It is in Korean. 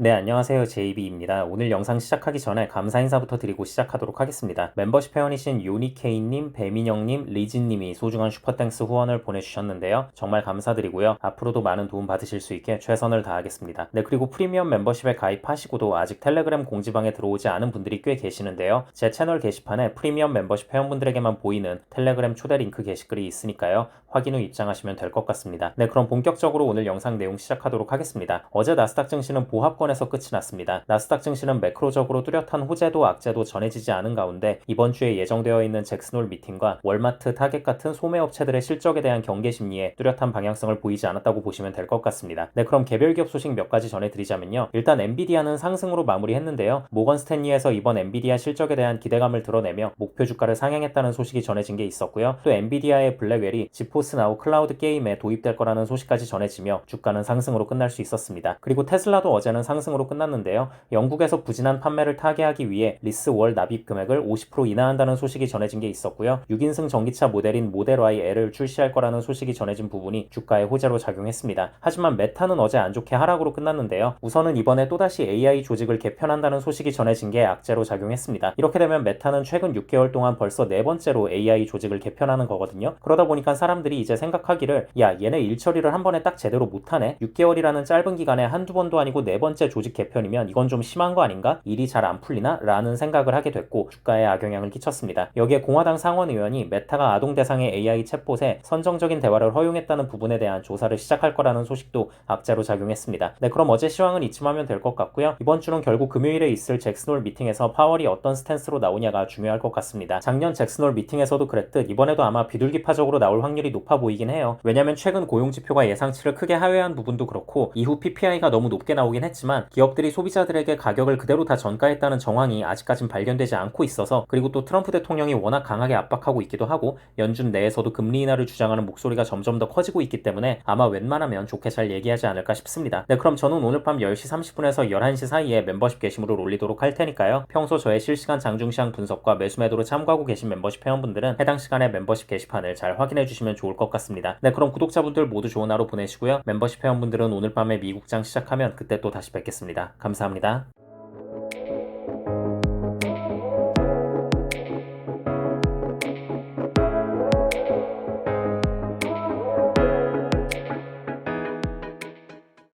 네, 안녕하세요. JB입니다. 오늘 영상 시작하기 전에 감사 인사부터 드리고 시작하도록 하겠습니다. 멤버십 회원이신 요니케이님, 배민영님, 리진님이 소중한 슈퍼땡스 후원을 보내주셨는데요. 정말 감사드리고요. 앞으로도 많은 도움 받으실 수 있게 최선을 다하겠습니다. 네, 그리고 프리미엄 멤버십에 가입하시고도 아직 텔레그램 공지방에 들어오지 않은 분들이 꽤 계시는데요. 제 채널 게시판에 프리미엄 멤버십 회원분들에게만 보이는 텔레그램 초대 링크 게시글이 있으니까요. 확인 후 입장하시면 될 것 같습니다. 네, 그럼 본격적으로 오늘 영상 내용 시작하도록 하겠습니다. 어제 나스닥 증시는 보합권 에서 끝이 났습니다. 나스닥 증시는 매크로적으로 뚜렷한 호재도 악재도 전해지지 않은 가운데 이번 주에 예정되어 있는 잭스놀 미팅과 월마트, 타겟 같은 소매업체들의 실적에 대한 경계 심리에 뚜렷한 방향성을 보이지 않았다고 보시면 될 것 같습니다. 네, 그럼 개별 기업 소식 몇 가지 전해드리자면요. 일단 엔비디아는 상승으로 마무리했는데요. 모건 스탠리에서 이번 엔비디아 실적에 대한 기대감을 드러내며 목표 주가를 상향했다는 소식이 전해진 게 있었고요. 또 엔비디아의 블랙웰이 지포스 나우 클라우드 게임에 도입될 거라는 소식까지 전해지며 주가는 상승으로 끝날 수 있었습니다. 그리고 테슬라도 어제는 상 승으로 끝났는데요. 영국에서 부진한 판매를 타개하기 위해 리스 월 납입 금액을 50% 인하한다는 소식이 전해진 게 있었고요. 6인승 전기차 모델인 모델 Y L을 출시할 거라는 소식이 전해진 부분이 주가에 호재로 작용했습니다. 하지만 메타는 어제 안 좋게 하락으로 끝났는데요. 우선은 이번에 또다시 AI 조직을 개편한다는 소식이 전해진 게 악재로 작용했습니다. 이렇게 되면 메타는 최근 6개월 동안 벌써 네 번째로 AI 조직을 개편하는 거거든요. 그러다 보니까 사람들이 이제 생각하기를 야 얘네 일 처리를 한 번에 딱 제대로 못하네 6개월이라는 짧은 기간에 한두 번도 아니고 네 번째 조직 개편이면 이건 좀 심한 거 아닌가? 일이 잘 안 풀리나? 라는 생각을 하게 됐고 주가에 악영향을 끼쳤습니다. 여기에 공화당 상원 의원이 메타가 아동 대상의 AI 챗봇에 선정적인 대화를 허용했다는 부분에 대한 조사를 시작할 거라는 소식도 악재로 작용했습니다. 네 그럼 어제 시황은 이쯤 하면 될 것 같고요. 이번 주는 결국 금요일에 있을 잭스놀 미팅에서 파월이 어떤 스탠스로 나오냐가 중요할 것 같습니다. 작년 잭스놀 미팅에서도 그랬듯 이번에도 아마 비둘기파적으로 나올 확률이 높아 보이긴 해요. 왜냐면 최근 고용 지표가 예상치를 크게 하회한 부분도 그렇고 이후 PPI가 너무 높게 나오긴 했지만 기업들이 소비자들에게 가격을 그대로 다 전가했다는 정황이 아직까진 발견되지 않고 있어서 그리고 또 트럼프 대통령이 워낙 강하게 압박하고 있기도 하고 연준 내에서도 금리 인하를 주장하는 목소리가 점점 더 커지고 있기 때문에 아마 웬만하면 좋게 잘 얘기하지 않을까 싶습니다. 네 그럼 저는 오늘 밤 10시 30분에서 11시 사이에 멤버십 게시물을 올리도록 할 테니까요. 평소 저의 실시간 장중시장 분석과 매수 매도로 참고하고 계신 멤버십 회원분들은 해당 시간에 멤버십 게시판을 잘 확인해 주시면 좋을 것 같습니다. 네, 그럼 구독자분들 모두 좋은 하루 보내시고요. 멤버십 회원분들은 오늘 밤에 미국장 시작하면 그때 또 다시 뵙겠습니다. 감사합니다.